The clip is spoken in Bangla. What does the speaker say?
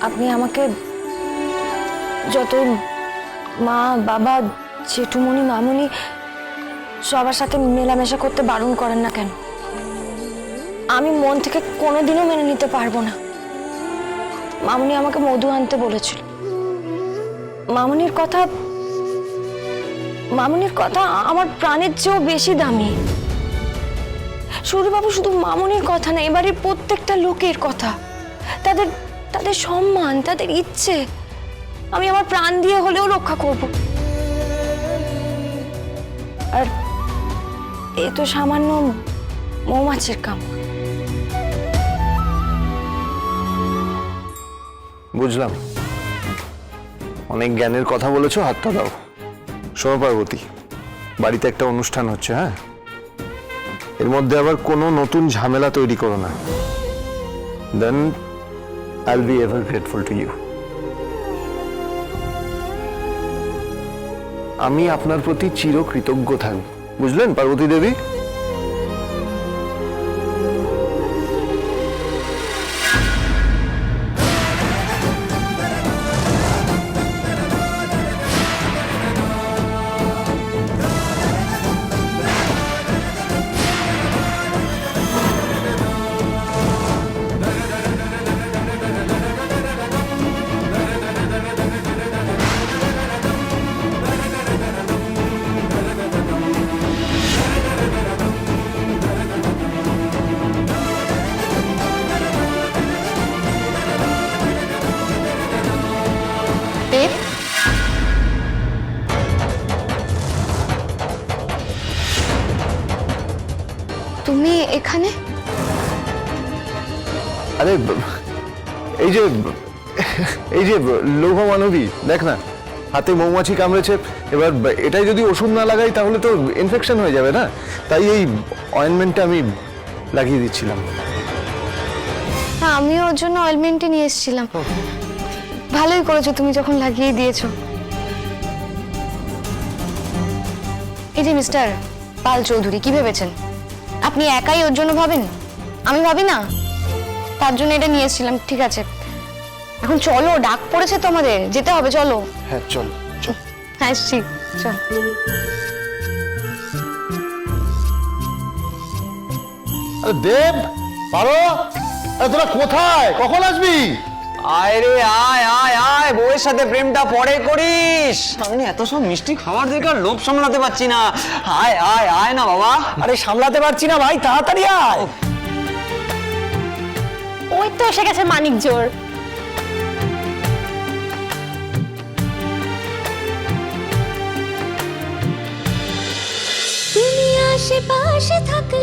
আপনি আমাকে যত মা, বাবা, জেঠুমণি, মামুনি সবার সাথে মেলামেশা করতে বারণ করেন না কেন? আমি মন থেকে কোনোদিনও মেনে নিতে পারব না। মামুনি আমাকে মধু আনতে বলেছিল। মামুনির কথা মামুনির কথা আমার প্রাণের চেয়েও বেশি দামি। সূর্যবাবু শুধু মামুনির কথা না এবারে প্রত্যেকটা লোকের কথা। তাদের তাদের সম্মান, তাদের ইচ্ছে। আমি আমার প্রাণ দিয়ে হলেও রক্ষা করব। আর এ তো সামান্য মৌমাছির কাম। বুঝলাম। অনেক জ্ঞানের কথা বলেছ, হাতটা দাও। শোনো, পার্বতী, বাড়িতে একটা অনুষ্ঠান হচ্ছে হ্যাঁ? এর মধ্যে আবার কোনো নতুন ঝামেলা তৈরি করো না। দেন আইল be ever grateful to you. আমি আপনার প্রতি চিরকৃতজ্ঞ থাকব বুঝলেন পার্বতী দেব তুমি এখানে? আরে এই যে এই যে লৌহ মানবী দেখ না হাতে মৌমাছি কামড়েছে এবার এটাই যদি ওষুধ না লাগাই তাহলে তো ইনফেকশন হয়ে যাবে না? তাই এই অয়েনমেন্টটা আমি লাগিয়ে দিচ্ছিলাম। হ্যাঁ আমিও ওর জন্য অয়েলমেন্টই নিয়ে এসেছিলাম। ভালোই করেছ তুমি যখন লাগিয়ে দিয়েছ। এই যে মিস্টার পাল চৌধুরী কি ভেবেছেন? আপনি একাই ওর জন্য ভাবেন? আমি ভাবি না। তার জন্য এটা নিয়ে এসেছিলাম ঠিক আছে। এখন চলো ডাক পড়েছে তো আমাদের যেতে হবে চলো। হ্যাঁ চল চল। হ্যাঁ এসছি চল। দেব পারো? তোরা কোথায়? কখন আসবি? আয় রে আয় আয় আয় বউয়ের সাথে প্রেমটা পরে করিস। সামনে এত সব মিষ্টি খাবার দেখে আর লোভ সামলাতে পারছি না। আয় আয় আয় না বাবা। আরে সামলাতে পারছি না ভাই তাড়াতাড়ি আয়। ওই তো এসে গেছে মানিক জোর। তুমি আশেপাশে থাকো